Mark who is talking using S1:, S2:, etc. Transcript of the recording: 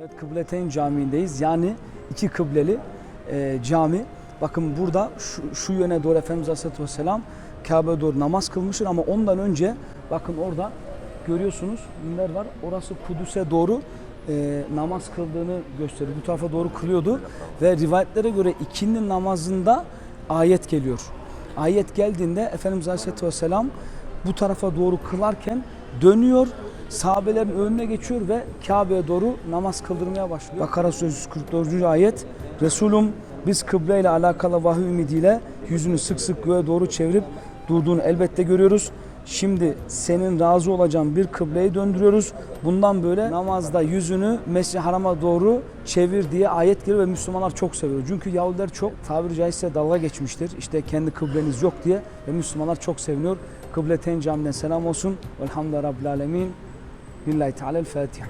S1: Evet Kıbleteyn Camii'ndeyiz. Yani iki kıbleli e, cami. Bakın burada şu, şu yöne doğru Efendimiz Aleyhisselatü Vesselam Kabe'ye doğru namaz kılmıştır ama ondan önce bakın orada görüyorsunuz minber var. Orası Kudüs'e doğru e, namaz kıldığını gösteriyor. Bu tarafa doğru kılıyordu ve rivayetlere göre ikindi namazında ayet geliyor. Ayet geldiğinde Efendimiz Aleyhisselatü Vesselam bu tarafa doğru kılarken dönüyor sahabelerin önüne geçiyor ve Kabe'ye doğru namaz kıldırmaya başlıyor. Bakara suresi 144. ayet Resulüm biz kıble ile alakalı vahiy ümidiyle yüzünü sık sık göğe doğru çevirip durduğunu elbette görüyoruz. Şimdi senin razı olacağın bir kıbleyi döndürüyoruz. Bundan böyle namazda yüzünü Mescid-i Haram'a doğru çevir diye ayet geliyor ve Müslümanlar çok seviyor. Çünkü Yahudiler çok tabiri caizse dalga geçmiştir. İşte kendi kıbleniz yok diye ve Müslümanlar çok seviniyor. Kıbleten camiden selam olsun. Velhamdülillahi Rabbil Alemin. لله تعالى الفاتحة